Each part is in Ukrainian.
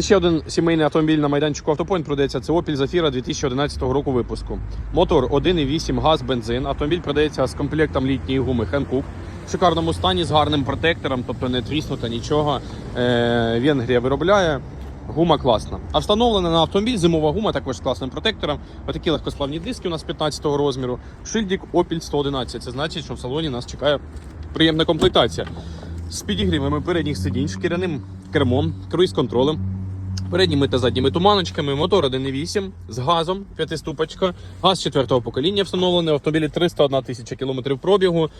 Ще один сімейний автомобіль на майданчику Автопойнт продається. Це Opel Zafira 2011 року випуску. Мотор 1,8 газ, бензин. Автомобіль продається з комплектом літньої гуми Hankook. В шикарному стані з гарним протектором, тобто не тріснута нічого. Е, Венгрія виробляє. Гума класна. А встановлена на автомобіль зимова гума, також з класним протектором. Отакі легкосплавні диски у нас 15-го розміру. Шильдик Opel 111. Це значить, що в салоні нас чекає приємна комплектація. З підігрівами передніх сидінь, шкіряним кермом, круїз-контролем. Передніми та задніми туманочками, мотор 1.8 з газом, п'ятиступочка, газ четвертого покоління встановлений, в автомобілі 301 тисяча кілометрів пробігу.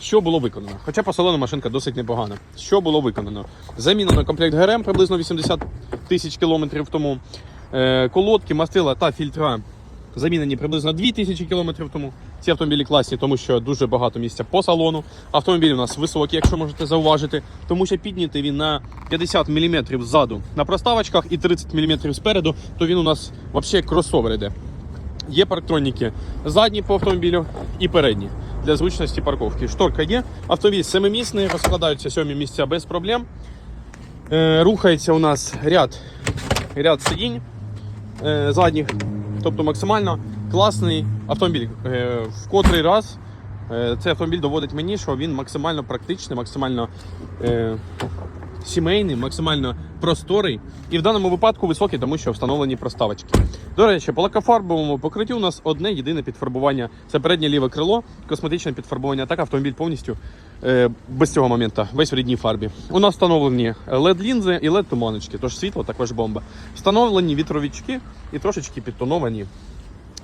Що було виконано? Хоча по машинка досить непогана. Що було виконано? Замінено комплект ГРМ приблизно 80 тисяч кілометрів тому. Е, колодки, мастила та фільтра замінені приблизно 2000 кілометрів тому. Ці автомобілі класні, тому що дуже багато місця по салону. Автомобіль у нас високий, якщо можете зауважити, тому що піднятий він на 50 мм ззаду на проставочках і 30 мм спереду, то він у нас взагалі кросовер іде. Є парктроніки задні по автомобілю і передні для зручності парковки. Шторка є. Автомобіль семимісний, розкладаються сьомі місця без проблем. Е, рухається у нас ряд, ряд сидінь е, задніх, тобто максимально класний автомобіль. Е, в котрий раз е, цей автомобіль доводить мені, що він максимально практичний, максимально е, сімейний, максимально просторий і в даному випадку високий, тому що встановлені проставочки. До речі, по лакофарбовому покриттю у нас одне єдине підфарбування. Це переднє ліве крило, косметичне підфарбування. Так автомобіль повністю без цього моменту, весь в рідній фарбі. У нас встановлені led лінзи і led туманочки, тож світло також бомба. Встановлені вітровічки і трошечки підтоновані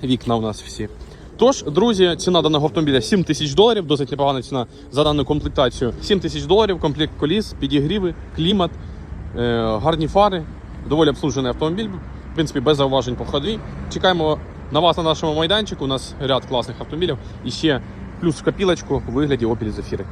вікна у нас всі. Тож, друзі, ціна даного автомобіля 7 тисяч доларів, досить непогана ціна за дану комплектацію. 7 тисяч доларів, комплект коліс, підігріви, клімат, е, гарні фари, доволі обслужений автомобіль, в принципі, без зауважень по ходові. Чекаємо на вас на нашому майданчику. У нас ряд класних автомобілів і ще плюс в копілочку у вигляді Opel Zafira.